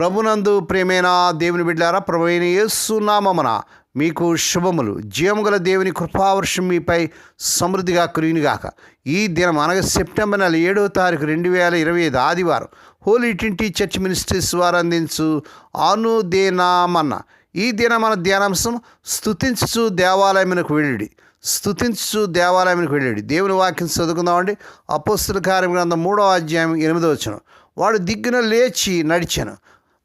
ప్రభునందు ప్రేమైన దేవుని బిడ్డారా ప్రభు అయిన యేసునామమున మీకు శుభములు. జీవముగల దేవుని కృపావర్షం మీపై సమృద్ధిగా కురిగినగాక ఈ దినం అనగా సెప్టెంబర్ నెల ఏడవ తారీఖు రెండు వేల ఇరవై ఐదు ఆదివారం హోలీ ట్వంటీ చర్చ్ మినిస్ట్రీస్ వారు అందించు అనుదేనామన్న. ఈ దిన మన ధ్యానాంశం స్థుతించు దేవాలయమునకు వెళ్ళిడి. స్థుతించు దేవాలయానికి వెళ్ళాడు. దేవుని వాక్యం చదువుకుందామండి. అపోస్తుల కార్యం గ్రంథం మూడో అధ్యాయం ఎనిమిదో వచ్చిన వాడు దిగ్గున లేచి నడిచాను.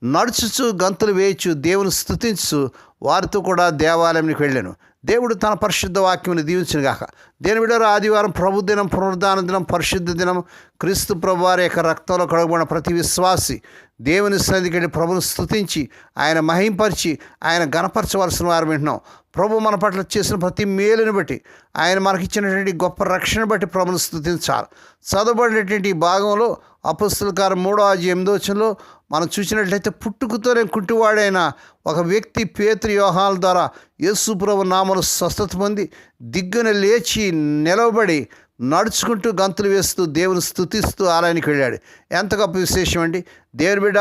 నడుచుచు గంతులు వేయచ్చు దేవుని స్థుతించు వారితో కూడా దేవాలయానికి వెళ్ళాను. దేవుడు తన పరిశుద్ధ వాక్యం దీవించిన గాక దేని బిడ్డరు ఆదివారం ప్రభు దినం పునరుద్ధాన దినం పరిశుద్ధ దినం క్రీస్తు ప్రభు వారి యొక్క రక్తంలో కడగబడిన ప్రతి విశ్వాసి దేవుని సన్నిధికి వెళ్ళి ప్రభుని స్థుతించి ఆయన మహింపరిచి ఆయన గణపరచవలసిన వారు వింటున్నాం. ప్రభు మన పట్ల చేసిన ప్రతి మేలుని బట్టి ఆయన మనకిచ్చినటువంటి గొప్ప రక్షణ బట్టి ప్రభుని స్థుతించాలి చదవబడినటువంటి భాగంలో భాగంలో అపుస్తులకారం మూడో ఆది ఎనిమిదో వచ్చంలో మనం చూసినట్లయితే పుట్టుకతోనే కుంటివాడైన ఒక వ్యక్తి పేతృ వ్యూహాల ద్వారా యేసుప్రభు నామను స్వస్థత పొంది దిగ్గున లేచి నిలబడి నడుచుకుంటూ గంతులు వేస్తూ దేవుని స్థుతిస్తూ ఆలయానికి వెళ్ళాడు. ఎంత గొప్ప విశేషం అండి దేవుని బిడ్డ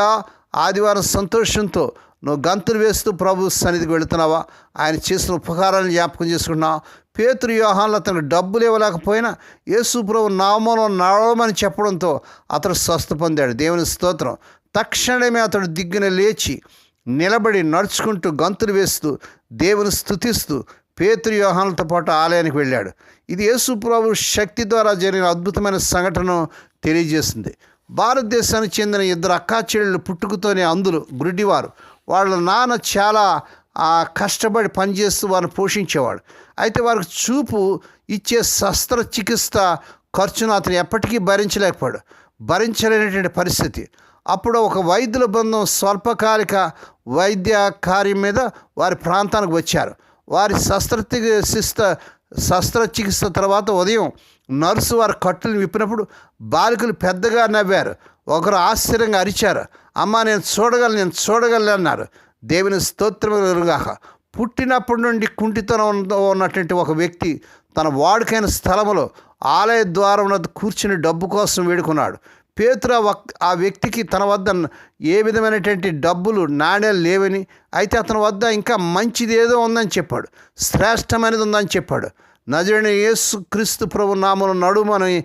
ఆదివారం సంతోషంతో నువ్వు గంతులు వేస్తూ ప్రభు సన్నిధికి వెళుతున్నావా? ఆయన చేసిన ఉపకారాలను జ్ఞాపకం చేసుకుంటున్నావు పేతురు వ్యూహాన్లో అతను డబ్బులు ఇవ్వలేకపోయినా యేసు ప్రభు నామంలో నడవమని చెప్పడంతో అతడు స్వస్థ పొందాడు. దేవుని స్తోత్రం. తక్షణమే అతడు దిగ్గున లేచి నిలబడి నడుచుకుంటూ గంతులు వేస్తూ దేవుని స్థుతిస్తూ పేతురు వ్యూహాలతో పాటు ఆలయానికి వెళ్ళాడు. ఇది యేసు ప్రభు శక్తి ద్వారా జరిగిన అద్భుతమైన సంఘటన తెలియజేస్తుంది భారతదేశానికి చెందిన ఇద్దరు అక్కాచెళ్ళు పుట్టుకతోనే అందులు గుడ్డివారు వాళ్ళ నాన్న చాలా కష్టపడి పనిచేస్తూ వారిని పోషించేవాడు. అయితే వారికి చూపు ఇచ్చే శస్త్రచికిత్స ఖర్చును అతను ఎప్పటికీ భరించలేకపోయాడు. భరించలేనటువంటి పరిస్థితి. అప్పుడు ఒక వైద్యుల బృందం స్వల్పకాలిక వైద్య కార్యం మీద వారి ప్రాంతానికి వచ్చారు. వారి శస్త్రచికిత్స శస్త్రచికిత్స తర్వాత ఉదయం నర్సు వారి కట్టులు విప్పినప్పుడు బాలికలు పెద్దగా నవ్వారు. ఒకరు ఆశ్చర్యంగా అరిచారు. అమ్మ నేను చూడగలను నేను చూడగలను అన్నారు. దేవుని స్తోత్రముగాక పుట్టినప్పటి నుండి కుంటితనం ఉన్నటువంటి ఒక వ్యక్తి తన వాడుకైన స్థలములో ఆలయ ద్వారం కూర్చుని డబ్బు కోసం వేడుకున్నాడు. పేతుర ఆ వక్- ఆ వ్యక్తికి తన వద్ద ఏ విధమైనటువంటి డబ్బులు నాణ్యాలు లేవని అయితే అతని వద్ద ఇంకా మంచిది ఏదో ఉందని చెప్పాడు. శ్రేష్టమైనది ఉందని చెప్పాడు. నజరైన యేసు క్రీస్తు ప్రభు నామను నడుమని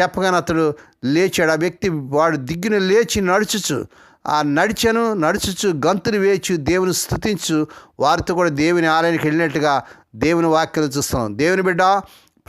చెప్పగానే అతడు లేచాడు. ఆ వ్యక్తి వాడు దిగ్గున లేచి నడుచుచు ఆ నడిచను నడుచుచు గంతులు వేచు దేవుని స్థుతించు వారితో కూడా దేవుని ఆలయానికి వెళ్ళినట్టుగా దేవుని వాక్యలు చూస్తున్నాం. దేవుని బిడ్డ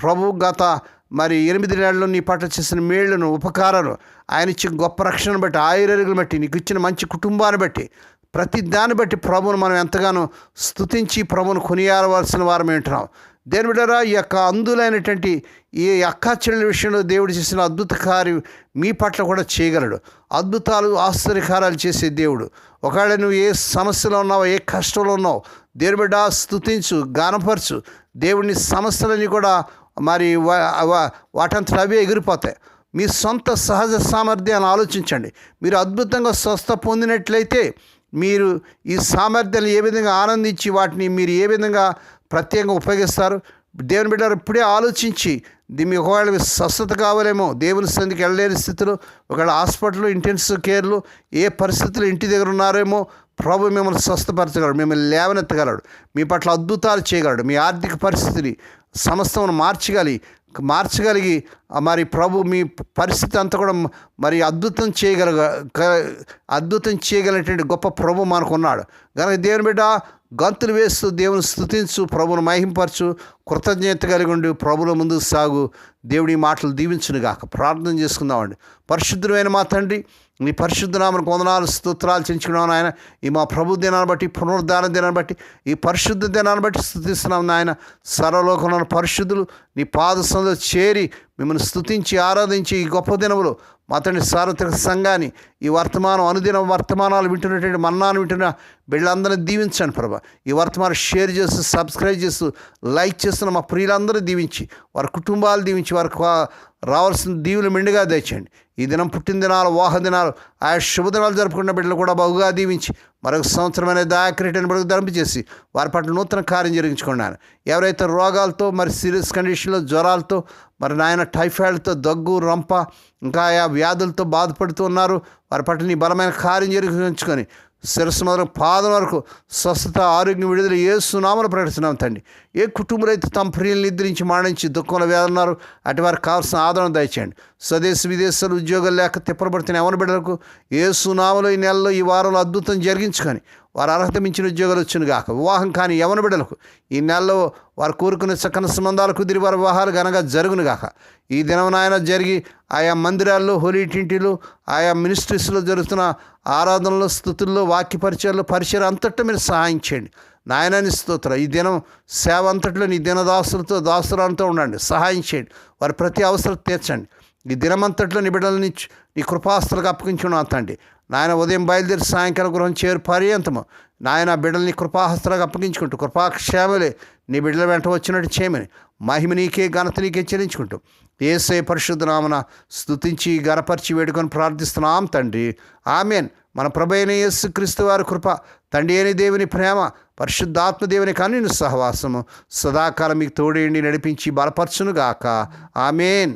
ప్రభు గత మరి ఎనిమిది నెలలు నీ పట్ల చేసిన మేళ్ళను ఉపకారాలు ఆయన ఇచ్చిన గొప్ప రక్షణను బట్టి ఆయుర్వేగులు బట్టి నీకు ఇచ్చిన మంచి కుటుంబాన్ని బట్టి ప్రతి దాన్ని బట్టి ప్రభువును మనం ఎంతగానో స్థుతించి ప్రభువును కొనియాడవలసిన వారం వింటున్నాం దేని బిడ్డరా ఈ యొక్క అందులైనటువంటి ఈ అక్క చెల్లెల విషయంలో దేవుడు చేసిన అద్భుత కార్యం మీ పట్ల కూడా చేయగలడు. అద్భుతాలు ఆశ్చర్యకారాలు చేసే దేవుడు. ఒకవేళ నువ్వు ఏ సమస్యలో ఉన్నావో ఏ కష్టంలో ఉన్నావు దేవుని బిడ్డ స్తుతించు గానపరచు. దేవుడిని సమస్యలని కూడా మరి వా- వా- వాటంతట అవే ఎగిరిపోతాయి. మీ సొంత సహజ సామర్థ్యాన్ని ఆలోచించండి. మీరు అద్భుతంగా స్వస్థ పొందినట్లయితే మీరు ఈ సామర్థ్యాన్ని ఏ విధంగా ఆనందించి వాటిని మీరు ఏ విధంగా ప్రత్యేకంగా ఉపయోగిస్తారు? దేవుని బిడ్డారు ఇప్పుడే ఆలోచించి దీన్ని ఒకవేళ మీరు స్వస్థత కావాలేమో దేవుని సందికి వెళ్ళలేని స్థితిలో ఒకవేళ హాస్పిటల్ ఇంటెన్సివ్ కేర్లు ఏ పరిస్థితులు ఇంటి దగ్గర ఉన్నారేమో ప్రభు మిమ్మల్ని స్వస్థపరచగలడు మిమ్మల్ని లేవనెత్తగలడు మీ పట్ల అద్భుతాలు చేయగలడు మీ ఆర్థిక పరిస్థితిని సమస్తమును మార్చగలి మార్చగలిగి మరి ప్రభు మీ పరిస్థితి అంతా కూడా మరి అద్భుతం చేయగలగ అద్భుతం చేయగలిగినటువంటి గొప్ప ప్రభు మనకు ఉన్నాడు కనుక దేవుని బిడ్డ గంతులు వేస్తూ దేవుని స్థుతించు ప్రభును మహింపరచు కృతజ్ఞత కలిగి ఉండి ప్రభుల ముందుకు సాగు. దేవుడి మాటలు దీవించును గాక. ప్రార్థన చేసుకుందామండి. పరిశుద్ధమైన మా తండ్రి నీ పరిశుద్ధనామను వందనాలు స్తోత్రాలు చెంచుకున్నాం నాయన. ఈ మా ప్రభు దినాన్ని బట్టి పునరుద్ధాన దినాన్ని బట్టి ఈ పరిశుద్ధ దినాన్ని బట్టి స్థుతిస్తున్నాం నాయన. సర్వలోకంలో పరిశుద్ధులు నీ పాద చేరి మిమ్మల్ని స్తుతించి ఆరాధించి ఈ గొప్ప దినములు మా తండ్రి సార్వత్రిక సంఘాన్ని ఈ వర్తమానం అనుదిన వర్తమానాలు వింటున్నటువంటి మన్నాను వింటున్న వీళ్ళందరినీ దీవించండి ప్రభా. ఈ వర్తమానం షేర్ చేస్తూ సబ్స్క్రైబ్ చేస్తూ లైక్ చేస్తున్న మా ప్రియులందరూ దీవించి వారి కుటుంబాలు దీవించి వారికి రావాల్సిన దీవులు మెండుగా తెచ్చండి ఈ దినం పుట్టిన దినాలు వాహ దినాలు ఆయా శుభదినాలు జరుపుకున్న బిడ్డలు కూడా బహుగా దీవించి మరొక సంవత్సరమైన బిడ్డకు బడుగు ధరింపజేసి వారి పట్ల నూతన కార్యం జరిగించుకున్నాను. ఎవరైతే రోగాలతో మరి సీరియస్ కండిషన్లో జ్వరాలతో మరి నాయన టైఫాయిడ్తో దగ్గు రంప ఇంకా ఆయా వ్యాధులతో బాధపడుతూ ఉన్నారు వారి పట్ల నీ బలమైన కార్యం జరిగించుకొని శిరస్సు మొదలు పాదం వరకు స్వస్థత ఆరోగ్యం విడుదల ఏ సునామలు ప్రకటిస్తున్నాం తండ్రి. ఏ కుటుంబం అయితే తమ ప్రియులను నిద్రించి మాడించి దుఃఖంలో వేదన్నారు అటు వారికి కావాల్సిన ఆదరణ దయచేయండి. స్వదేశ విదేశాలు ఉద్యోగాలు లేక తిప్పబడుతున్న ఎవరి బిడ్డలకు ఏ సునామలో ఈ నెలలో ఈ వారంలో అద్భుతం జరిగించుకొని వారు అర్హత మించిన ఉద్యోగాలు వచ్చును గాక. వివాహం కాని యవన బిడ్డలకు ఈ నెలలో వారు కోరుకునే సకన సంబంధాలు కుదిరి వారి వివాహాలు ఘనంగా జరుగును గాక. ఈ దినం నాయన జరిగి ఆయా మందిరాల్లో హోలీ టింటిలు ఆయా మినిస్ట్రీస్లో జరుగుతున్న ఆరాధనలు స్థుతుల్లో వాక్య పరిచయాలు పరిచయం అంతటా మీరు సహాయం చేయండి. నాయనాన్ని స్తోత్ర. ఈ దినం సేవ అంతట్లో నీ దిన దాసులతో దాసురాలతో ఉండండి. సహాయం చేయండి. వారి ప్రతి అవసరం తీర్చండి. ఈ దినమంతట్లో నీ బిడ్డలని నీ కృపాస్తులకు అప్పగించున్నాను తండ్రి నాయన ఉదయం బయలుదేరి సాయంకాలం గృహం చేరు పర్యంతము. నాయన బిడ్డల్ని కృపాహస్తులకు అప్పగించుకుంటూ కృపాక్షేమలే నీ బిడ్డల వెంట వచ్చినట్టు చేయమని మహిమ నీకే ఘనత నీకే చెల్లించుకుంటూ ఏసే పరిశుద్ధనామన స్థుతించి గనపరిచి వేడుకొని ప్రార్థిస్తున్నాం తండ్రి. ఆమెన్. మన ప్రభైన యేసు క్రీస్తు వారి కృప తండ్రి అని దేవుని ప్రేమ పరిశుద్ధాత్మ దేవుని కన్నుని సహవాసము సదాకాలం మీకు తోడేండి నడిపించి బలపరచునుగాక. ఆమెన్.